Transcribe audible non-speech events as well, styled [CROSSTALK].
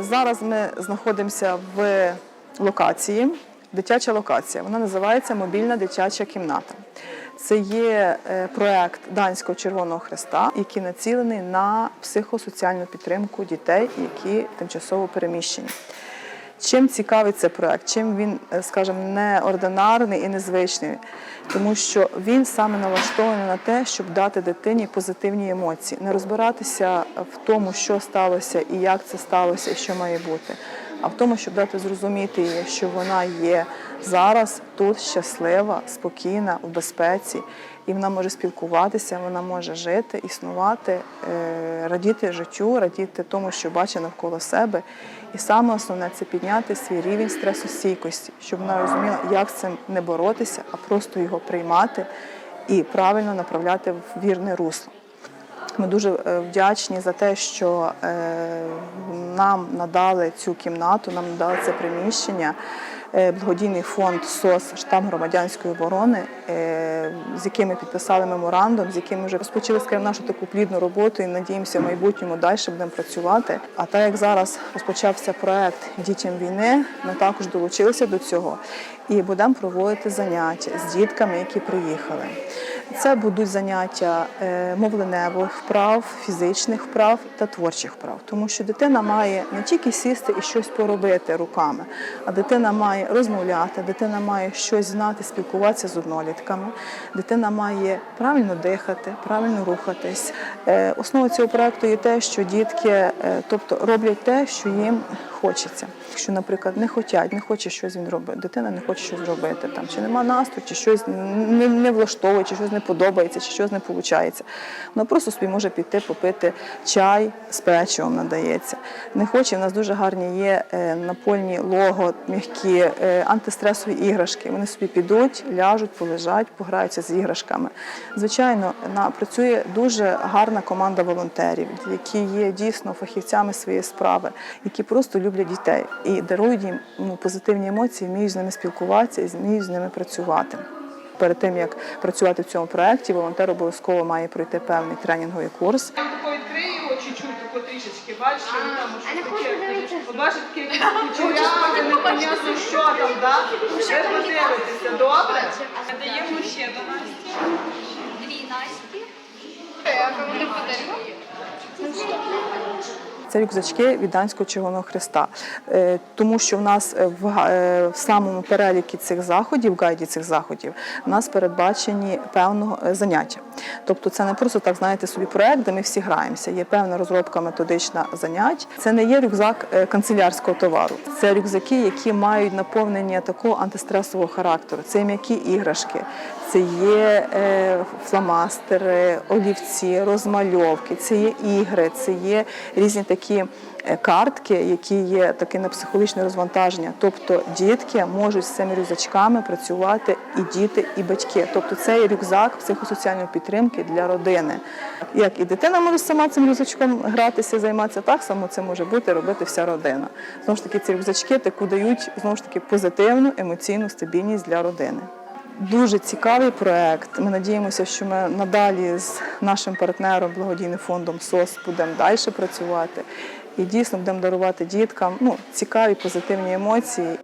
Зараз ми знаходимося в локації, дитяча локація. Вона називається Мобільна дитяча кімната. Це є е, проект Данського Червоного Хреста, який націлений на психосоціальну підтримку дітей, які тимчасово переміщені. Чим цікавий цей проект? Чим він, е, скажімо, неординарний і незвичний? Тому що він саме налаштований на те, щоб дати дитині позитивні емоції, не розбиратися в тому, що сталося і як це сталося, і що має бути, а в тому, щоб дати зрозуміти їй, що вона є зараз тут щаслива, спокійна, в безпеці, і вона може спілкуватися, вона може жити, існувати, е, радіти життю, радіти тому, що бачить навколо себе. І саме основне це підняти свій рівень стресостійкості, щоб вона розуміла, як з цим не боротися, а просто його приймати і правильно направляти в вірне русло. Ми дуже е, вдячні за те, що е, нам надали цю кімнату, нам надали це приміщення. Е, Благодійний фонд СОС штаб громадянської оборони, е, з яким ми підписали меморандум, з яким вже розпочали скажімо, нашу таку плідну роботу і надіємося в майбутньому далі будемо працювати. А так як зараз розпочався проект Дітям війни, ми також долучилися до цього і будемо проводити заняття з дітками, які приїхали. Це будуть заняття е, мовленевих вправ, фізичних вправ та творчих вправ, тому що дитина має не тільки сісти і щось поробити руками, а дитина має розмовляти, дитина має щось знати, спілкуватися з однолітками, дитина має правильно дихати, правильно рухатись. Е, Основа цього проекту є те, що дітки, е, тобто роблять те, що їм хочеться. Якщо, наприклад, не хочуть, не хоче щось він робити, дитина не хоче щось робити, там чи нема настрою, чи щось не, не влаштовує, чи щось не подобається, чи щось не виходить. Вона просто собі може піти попити чай з печивом надається. Не хоче, в нас дуже гарні є е, напольні лого, м'які е, антистресові іграшки. Вони собі підуть, ляжуть, полежать, пограються з іграшками. Звичайно, на працює дуже гарна команда волонтерів, які є дійсно фахівцями своєї справи, які просто люблять дітей і дарують їм ну, позитивні емоції, вміють з ними спілкуватися і вміють з ними працювати. Перед тим як працювати в цьому проєкті, волонтер обов'язково має пройти певний тренінговий курс. Там тако відкрий його чуть-чуть, тако трішечки, бачиш, там не щось таке. таке кучеряве, [LAUGHS] непонятно що там, да? Ви подивитеся, добре? Даємо ще до Насті. Дві Насті. Це рюкзачки від Данського Червоного Христа, Е, тому що в нас е, в, е, в самому переліку цих заходів, в гайді цих заходів, у нас передбачені певного заняття. Тобто це не просто так, знаєте, собі проект, де ми всі граємося. Є певна розробка методична занять. Це не є рюкзак е, канцелярського товару. Це рюкзаки, які мають наповнення такого антистресового характеру. Це м'які іграшки, це є е, фломастери, олівці, розмальовки, це є ігри, це є різні такі картки, які є таке на психологічне розвантаження. Тобто дітки можуть з цими рюкзачками працювати і діти, і батьки. Тобто це рюкзак психосоціальної підтримки для родини. Як і дитина може сама цим рюкзачком гратися, займатися, так само це може бути робити вся родина. Знову ж таки, ці рюкзачки таку дають знову ж таки позитивну емоційну стабільність для родини. Дуже цікавий проект. Ми надіємося, що ми надалі з нашим партнером, благодійним фондом СОС, будемо далі працювати і дійсно будемо дарувати діткам ну, цікаві позитивні емоції.